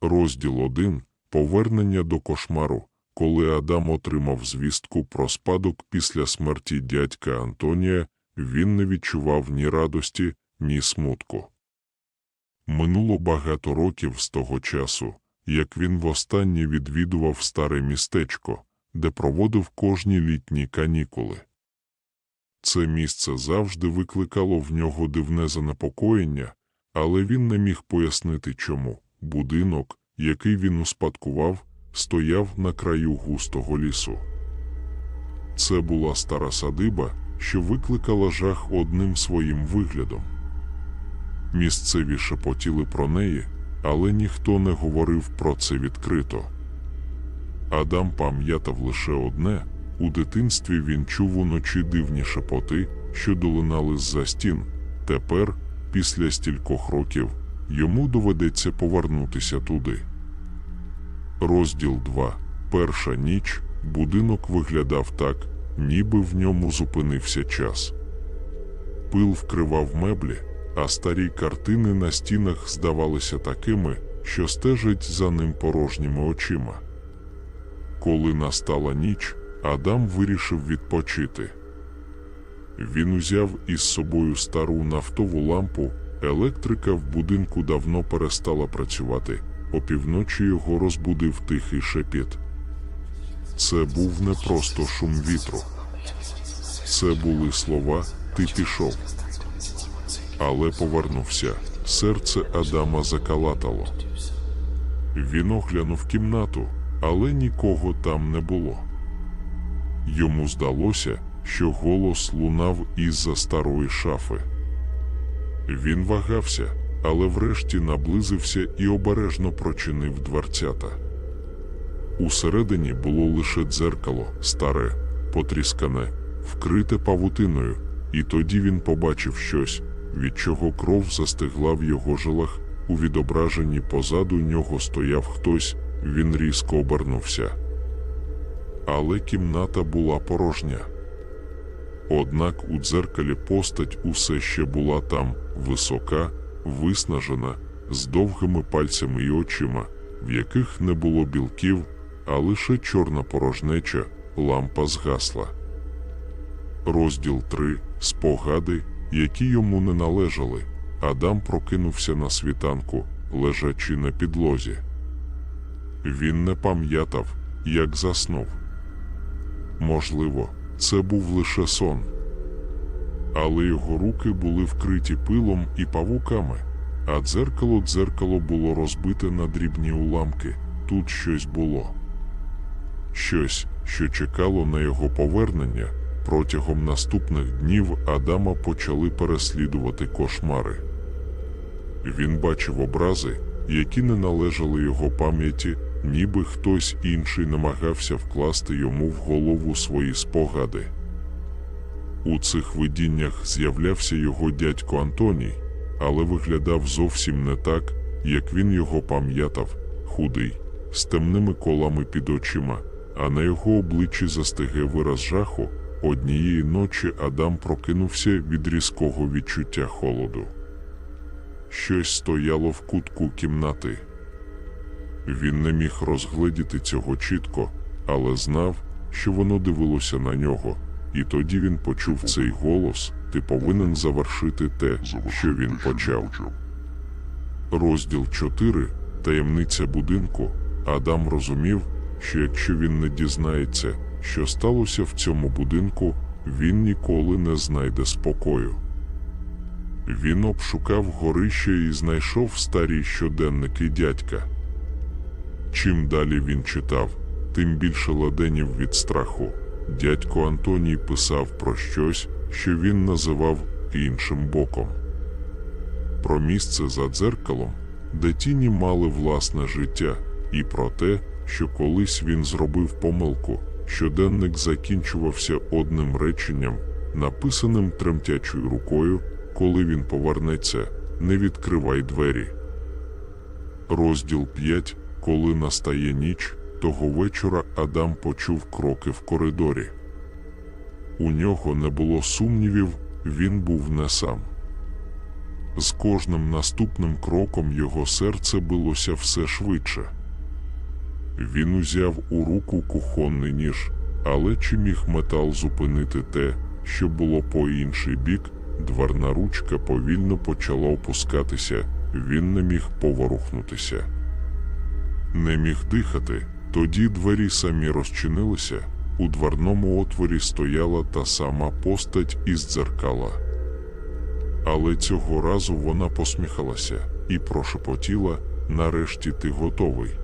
Розділ 1. Повернення до кошмару. Коли Адам отримав звістку про спадок після смерті дядька Антонія, він не відчував ні радості, ні смутку. Минуло багато років з того часу, як він востаннє відвідував старе містечко, де проводив кожні літні канікули. Це місце завжди викликало в нього дивне занепокоєння, але він не міг пояснити чому. Будинок, який він успадкував, стояв на краю густого лісу. Це була стара садиба, що викликала жах одним своїм виглядом. Місцеві шепотіли про неї, але ніхто не говорив про це відкрито. Адам пам'ятав лише одне у дитинстві він чув уночі дивні шепоти, що долинали з-за стін. Тепер, після стількох років, йому доведеться повернутися туди. Розділ 2. Перша ніч. Будинок виглядав так, ніби в ньому зупинився час. Пил вкривав меблі, а старі картини на стінах здавалися такими, що стежать за ним порожніми очима. Коли настала ніч, Адам вирішив відпочити. Він узяв із собою стару нафтову лампу, електрика в будинку давно перестала працювати, опівночі його розбудив тихий шепіт. Це був не просто шум вітру. Це були слова Ти пішов. Але повернувся. Серце Адама закалатало. Він оглянув кімнату, але нікого там не було. Йому здалося, що голос лунав із-за старої шафи. Він вагався, але врешті наблизився і обережно прочинив дверцята. Усередині було лише дзеркало, старе, потріскане, вкрите павутиною, і тоді він побачив щось, від чого кров застигла в його жилах. У відображенні позаду нього стояв хтось, він різко обернувся але кімната була порожня. Однак у дзеркалі постать усе ще була там висока, виснажена, з довгими пальцями й очима, в яких не було білків, а лише чорна порожнеча, лампа згасла. Розділ 3. Спогади, які йому не належали. Адам прокинувся на світанку, лежачи на підлозі. Він не пам'ятав, як заснув. Можливо, це був лише сон. Але його руки були вкриті пилом і павуками, а дзеркало дзеркало було розбите на дрібні уламки. Тут щось було. Щось, що чекало на його повернення. Протягом наступних днів Адама почали переслідувати кошмари. Він бачив образи, які не належали його пам'яті, ніби хтось інший намагався вкласти йому в голову свої спогади. У цих видіннях з'являвся його дядько Антоній, але виглядав зовсім не так, як він його пам'ятав, худий, з темними колами під очима, а на його обличчі застиге вираз жаху. Однієї ночі Адам прокинувся від різкого відчуття холоду. Щось стояло в кутку кімнати. Він не міг розгледіти цього чітко, але знав, що воно дивилося на нього, і тоді він почув цей голос: Ти повинен завершити те, що він почав. Розділ 4. Таємниця будинку. Адам розумів, що якщо він не дізнається, що сталося в цьому будинку, він ніколи не знайде спокою. Він обшукав горище і знайшов старі щоденники дядька. Чим далі він читав, тим більше ладенів від страху. Дядько Антоній писав про щось, що він називав іншим боком. Про місце за дзеркалом, де тіні мали власне життя, і про те, що колись він зробив помилку. Щоденник закінчувався одним реченням, написаним тремтячою рукою, коли він повернеться, не відкривай двері. Розділ 5 коли настає ніч, того вечора Адам почув кроки в коридорі. У нього не було сумнівів, він був не сам. З кожним наступним кроком його серце билося все швидше. Він узяв у руку кухонний ніж, але чи міг метал зупинити те, що було по інший бік, дверна ручка повільно почала опускатися, він не міг поворухнутися. Не міг дихати, тоді двері самі розчинилися, у дверному отворі стояла та сама постать із дзеркала. Але цього разу вона посміхалася і прошепотіла: нарешті ти готовий.